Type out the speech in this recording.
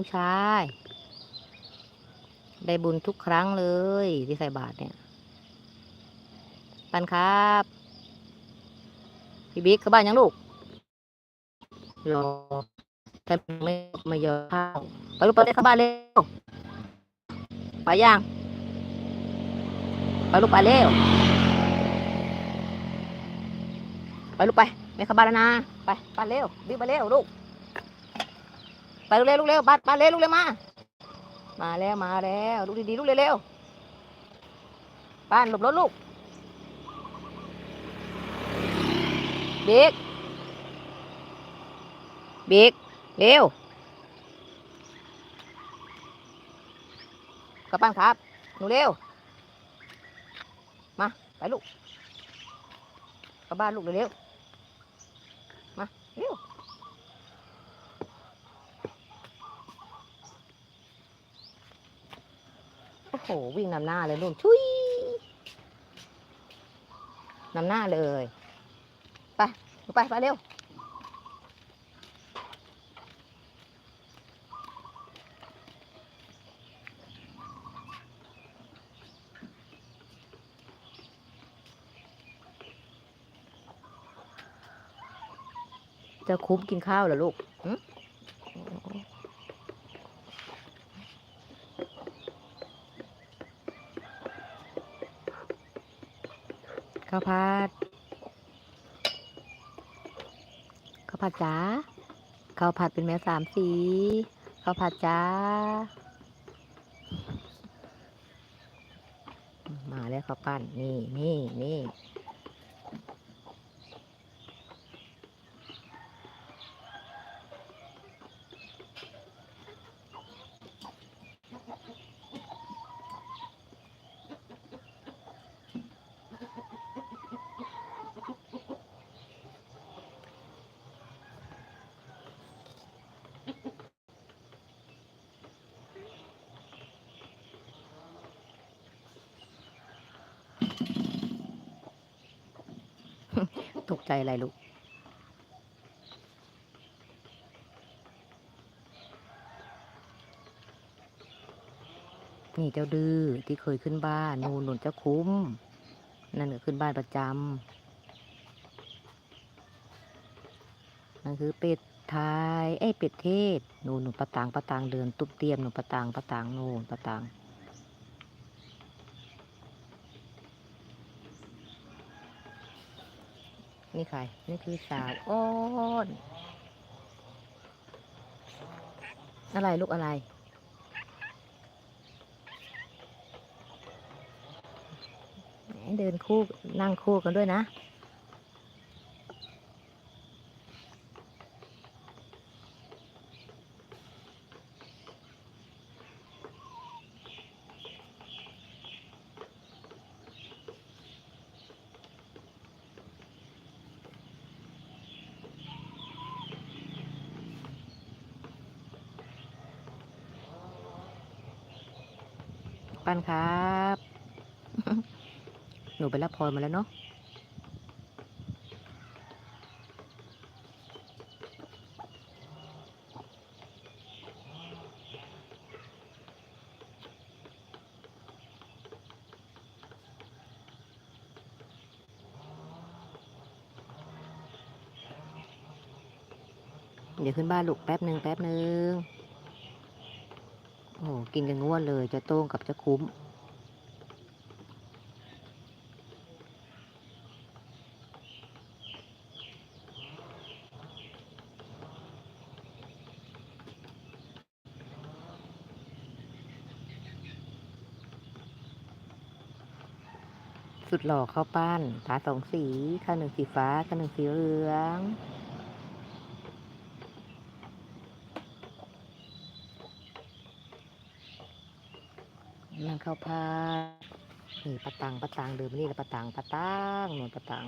ลูกชาย ได้บุญทุกครั้งเลย ที่ใส่บาตรเนี่ย ปันครับ พี่บิ๊กเข้าบ้านยังลูกรอแต่ไม่ไม่ยอมเข้าไปลูกไปเลยเข้าบ้านเร็วไปยังไปลูกไปเร็วไปลูกไปไม่เข้าบ้านแล้วนะ ไปบ้านเร็วบิ๊กไปเร็วลูก ไปเร็วลูกเร็วบ้านบ้าเร็วลูกเร็วมา มาแล้วมาแล้วลูกดีๆลูกเร็วๆบ้านหลบรถลูกเบิ๊กบิ๊กเร็วกับบ้านครับหนูเร็วมาไปลูกกลับบ้านลูกเร็วๆมาเร็ว โอ้โหวิ่งนำหน้าเลยลูกชุยนำหน้าเลย ไปไปไปเร็วจะคุ้มกินข้าวเหรอลูก ข้าวผัดข้าวผัดจ้าข้าวผัดเป็นแม่สามสีข้าวผัดจ้า มาแล้วข้าวปั้นนี่นี่นี่ ตกใจอะไรลูก นี่เจ้าดื้อที่เคยขึ้นบ้านนูนหนุนเจ้าคุ้ม นั่นก็ขึ้นบ้านประจำนั่นคือเป็ดไทยเอ้เป็ดเทศนูนหนูปะตางปะตางเดิน ตุ๊บเตียมหนูปะตางปะตางนูนปะตาง นี่ใครนี่คือสาวอ้อนอะไรลูกอะไร เดินคู่นั่งคู่กันด้วยนะ ปันครับ หนูไปรับพรมาแล้วเนาะเดี๋ยวขึ้นบ้านลูกแป๊บหนึ่งแป๊บหนึ่ง โอ้กินกันง่วนเลยเจะโต้งกับเจะคุ้ม สุดหล่อเข้าปั้นตาสองสี ข้างหนึ่งสีฟ้า ข้างหนึ่งสีเหลือง นั่นข้าวผัดนี่ปะตังปะตังเดิมนี่ละปะตังปะตังหนูปะตัง